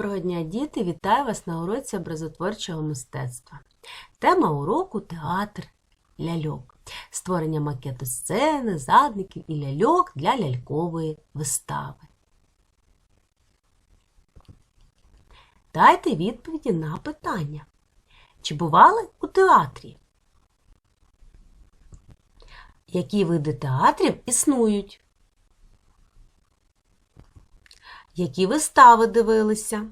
Доброго дня, діти! Вітаю вас на уроці образотворчого мистецтва. Тема уроку театр ляльок. Створення макету сцени, задників і ляльок для лялькової вистави. Дайте відповіді на питання. Чи бували у театрі? Які види театрів існують? Які вистави дивилися?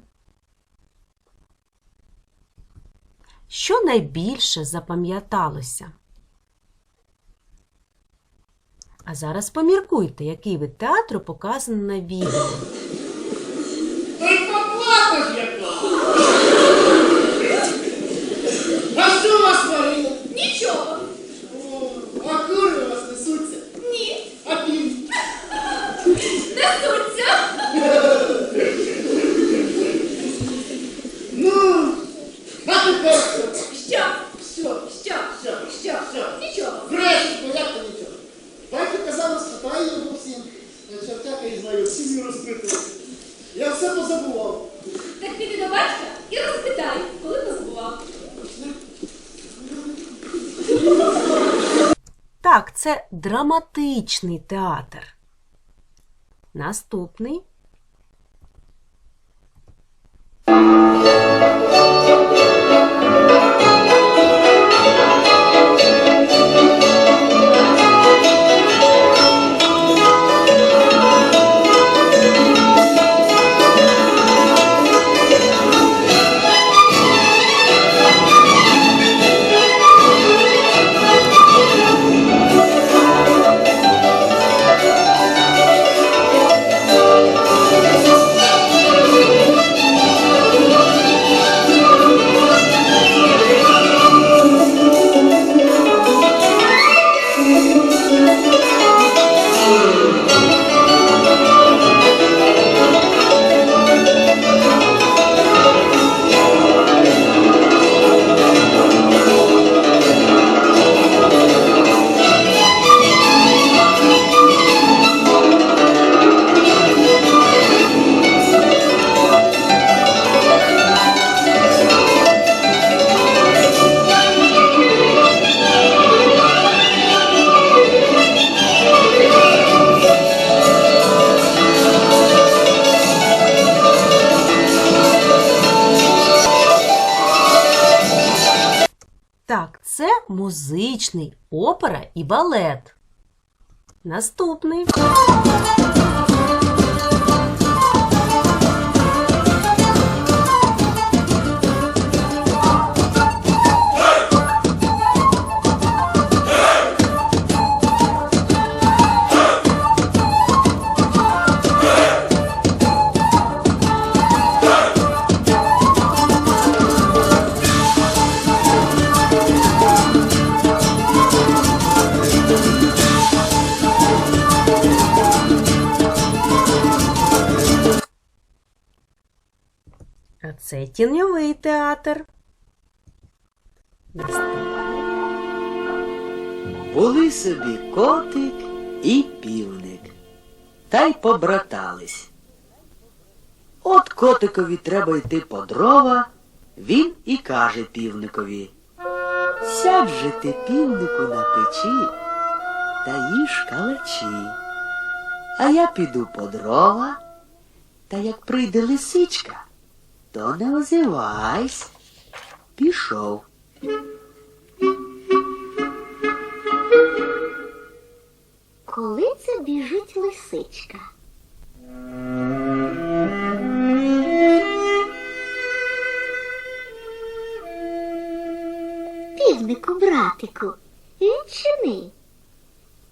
Що найбільше запам'яталося? А зараз поміркуйте, який вид театру показано на відео. Та й поплата ж яка! А що вас варило? Нічого. О, А кури у вас несуться? Ні. А пів? Несуться. Ну, а тепер що? Що? Що? Що? Що? Що? Що? Нічого. Брешеш, бо як то нічого. Батько казав, спитаю його всім. Чертяка і знаю, всім і розпитував. Я все позабував. Так піди до батька і розпитай, коли позабував. Так, це драматичний театр. Наступний. Музичний, опера і балет. Наступний. Тіньовий театр. Були собі котик і півник, та й побратались. От котикові треба йти по дрова, він і каже півникові. Сядь же ти, півнику, на печі та їж калачі. А я піду по дрова, та як прийде лисичка, то не озивайсь. Пішов. Коли це біжить лисичка? Півнику, братику, відчини.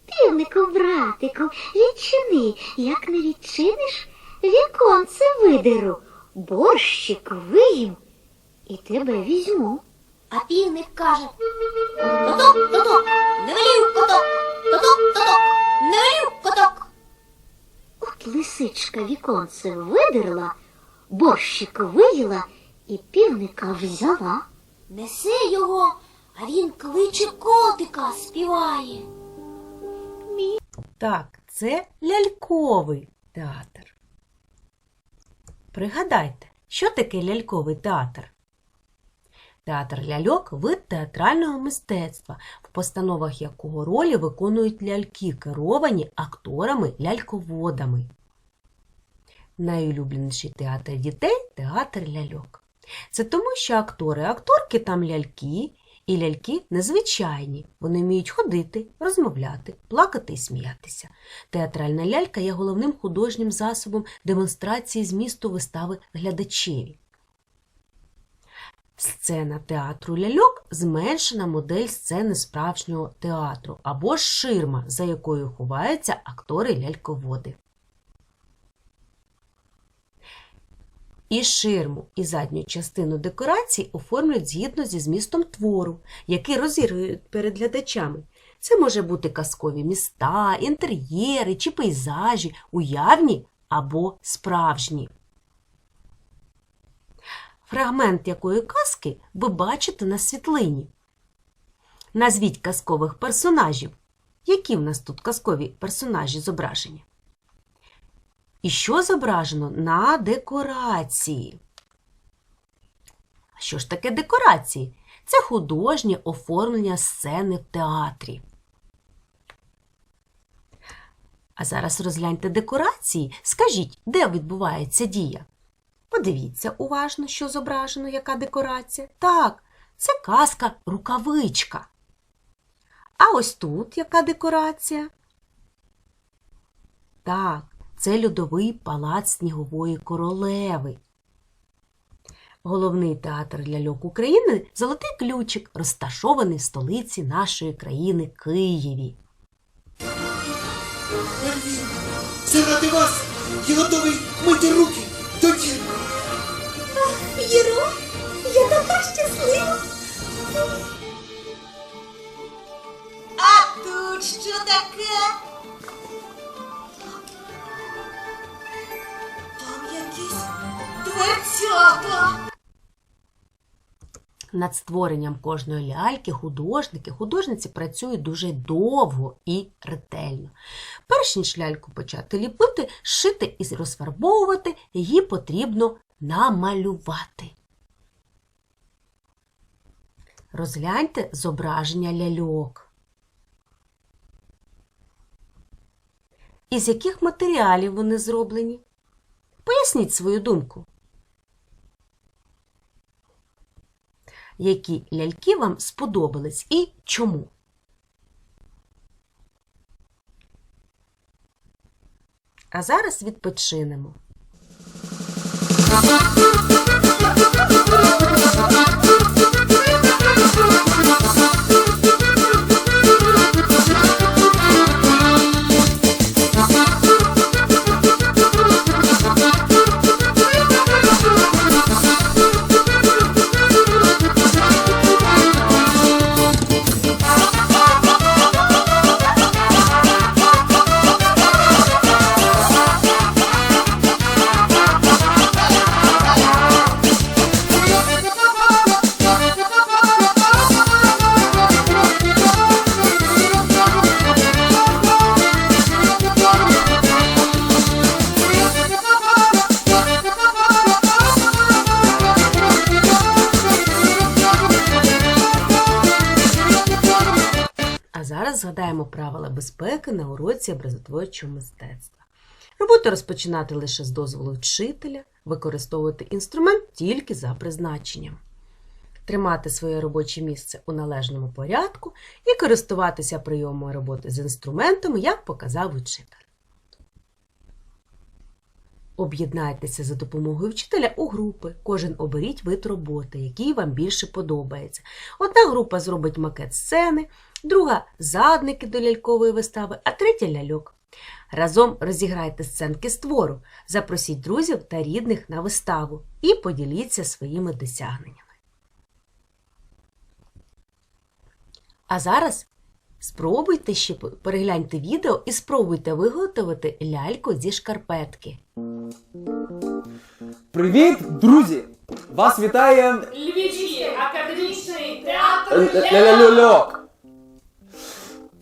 Півнику, братику, відчини, як не відчиниш, віконце видеру, борщик виїм і тебе візьму. А півник каже Тоток, тоток, не велів коток, тоток, тоток, не велів коток. От лисичка віконце видерла, борщик виїла і півника взяла. Неси його, а він кличе котика співає. Так, це ляльковий театр. Пригадайте, Що таке ляльковий театр? Театр ляльок вид театрального мистецтва, в постановах якого ролі виконують ляльки, керовані акторами-ляльководами. Найулюбленіший театр дітей театр ляльок. Це тому, що актори-акторки там ляльки, і ляльки незвичайні. Вони вміють ходити, розмовляти, плакати і сміятися. Театральна лялька є головним художнім засобом демонстрації змісту вистави глядачеві. Сцена театру ляльок зменшена модель сцени справжнього театру або ширма, за якою ховаються актори-ляльководи. І ширму, і задню частину декорацій оформлюють згідно зі змістом твору, який розігрують перед глядачами. Це може бути казкові міста, інтер'єри чи пейзажі, уявні або справжні. Фрагмент якої казки ви бачите на світлині. Назвіть казкових персонажів. Які в нас тут казкові персонажі зображені? І що зображено на декорації? Що ж таке декорації? Це художнє оформлення сцени в театрі. А зараз розгляньте декорації. Скажіть, де відбувається дія? Подивіться уважно, що зображено, яка декорація. Так, це казка рукавичка. А ось тут яка декорація? Так, це льодовий палац снігової королеви. Головний театр ляльок України Золотий ключик, розташований в столиці нашої країни Києві. Альвін, заради вас я готовий мити руки до діла. Єро, я така щаслива. А тут що таке? Дверцята. Над створенням кожної ляльки художники, художниці працюють дуже довго і ретельно. Перш ніж ляльку почати ліпити, шити і розфарбовувати, її потрібно намалювати. Розгляньте зображення ляльок. Із яких матеріалів вони зроблені? Поясніть свою думку. Які ляльки вам сподобались і чому. А зараз відпочинемо. Зараз згадаємо правила безпеки на уроці образотворчого мистецтва. Роботу розпочинати лише з дозволу вчителя, використовувати інструмент тільки за призначенням, тримати своє робоче місце у належному порядку і користуватися прийомом роботи з інструментами, як показав учитель. Об'єднайтеся за допомогою вчителя у групи. Кожен оберіть вид роботи, який вам більше подобається. Одна група зробить макет сцени, друга задники до лялькової вистави, а третя ляльок. Разом розіграйте сценки з твору, запросіть друзів та рідних на виставу і поділіться своїми досягненнями. А зараз спробуйте ще перегляньте відео і спробуйте виготовити ляльку зі шкарпетки. Привіт, друзі! Вас вітає Львівський академічний театр Ляльок!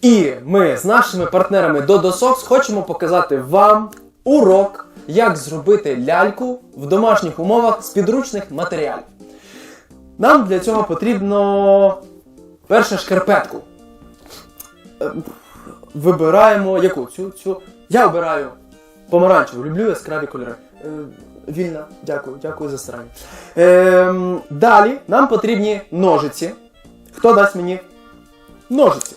І ми з нашими партнерами Додосокс хочемо показати вам урок, як зробити ляльку в домашніх умовах з підручних матеріалів. Нам для цього потрібно перше шкарпетку. Вибираємо яку? Цю, цю. Я обираю помаранчеву. Люблю яскраві кольори. Вільна, дякую, дякую за старання. Ем, далі нам потрібні ножиці. Хто дасть мені ножиці?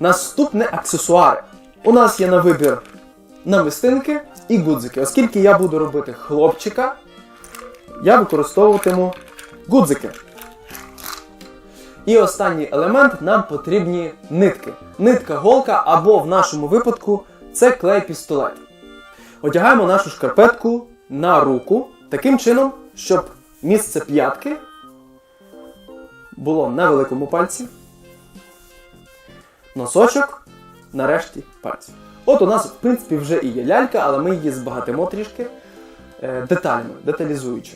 Наступне аксесуари. У нас є на вибір намистинки і гудзики. Оскільки я буду робити хлопчика, я використовуватиму гудзики. І останній елемент нам потрібні нитки. Нитка голка або в нашому випадку це клей-пістолет. Одягаємо нашу шкарпетку на руку таким чином, щоб місце п'ятки було на великому пальці, носочок на решті пальців. От у нас, в принципі, вже і є лялька, але ми її збагатимо трішки е, деталями, деталізуючи.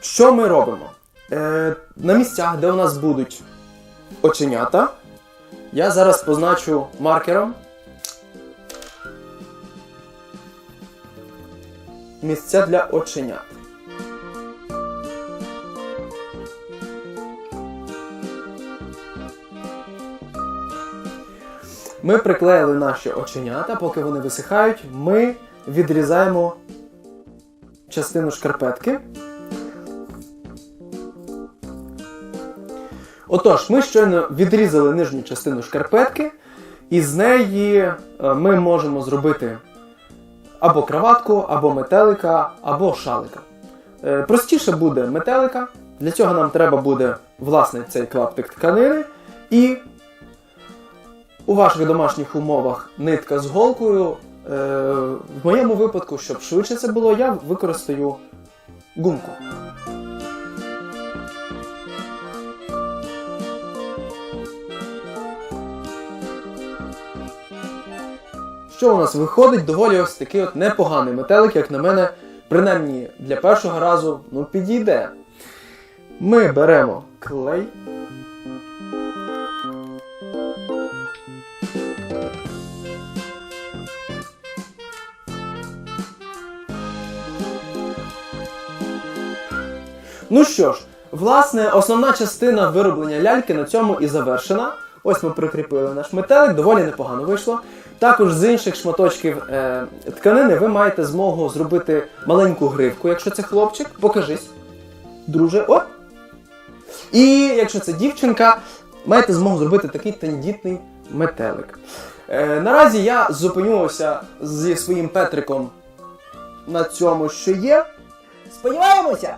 Що ми робимо? Е, на місцях, де у нас будуть оченята, я зараз позначу маркером місця для оченят. Ми приклеїли наші оченята, поки вони висихають, ми відрізаємо частину шкарпетки. Отож, ми щойно відрізали нижню частину шкарпетки, і з неї е, ми можемо зробити або краватку, або метелика, або шалика. Е, Простіше буде метелика. Для цього нам треба буде власне цей клаптик тканини і у ваших домашніх умовах нитка з голкою. Е, В моєму випадку, щоб швидше це було, я використаю гумку. Що у нас виходить доволі ось такий от непоганий метелик, як на мене, принаймні для першого разу ну, підійде. Ми беремо клей. Ну що ж, власне, основна частина вироблення ляльки на цьому і завершена. Ось ми прикріпили наш метелик, доволі непогано вийшло. Також з інших шматочків е, тканини ви маєте змогу зробити маленьку гривку, якщо це хлопчик. Покажись. Друже, о! І якщо це дівчинка, маєте змогу зробити такий тендітний метелик. Е, наразі я зупинюся зі своїм Петриком на цьому, що є. Сподіваємося,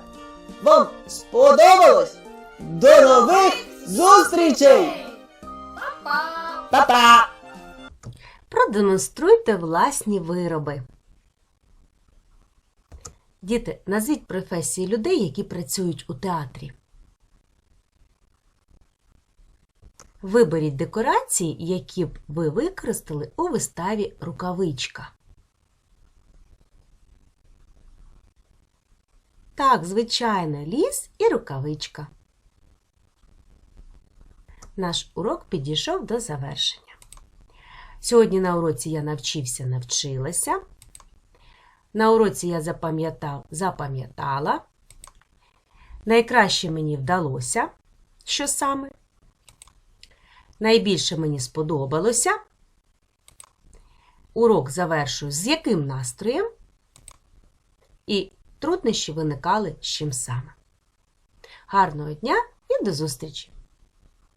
вам сподобалось? До нових зустрічей! Па-па! Продемонструйте власні вироби. Діти, назвіть професії людей, які працюють у театрі. Виберіть декорації, які б ви використали у виставі Рукавичка. Так, звичайно, ліс і рукавичка. Наш урок підійшов до завершення. Сьогодні на уроці я навчився, навчилася. На уроці я запам'ятав, запам'ятала. Найкраще мені вдалося, що саме. Найбільше мені сподобалося. Урок завершую з яким настроєм. І труднощі виникали з чим саме. Гарного дня і до зустрічі!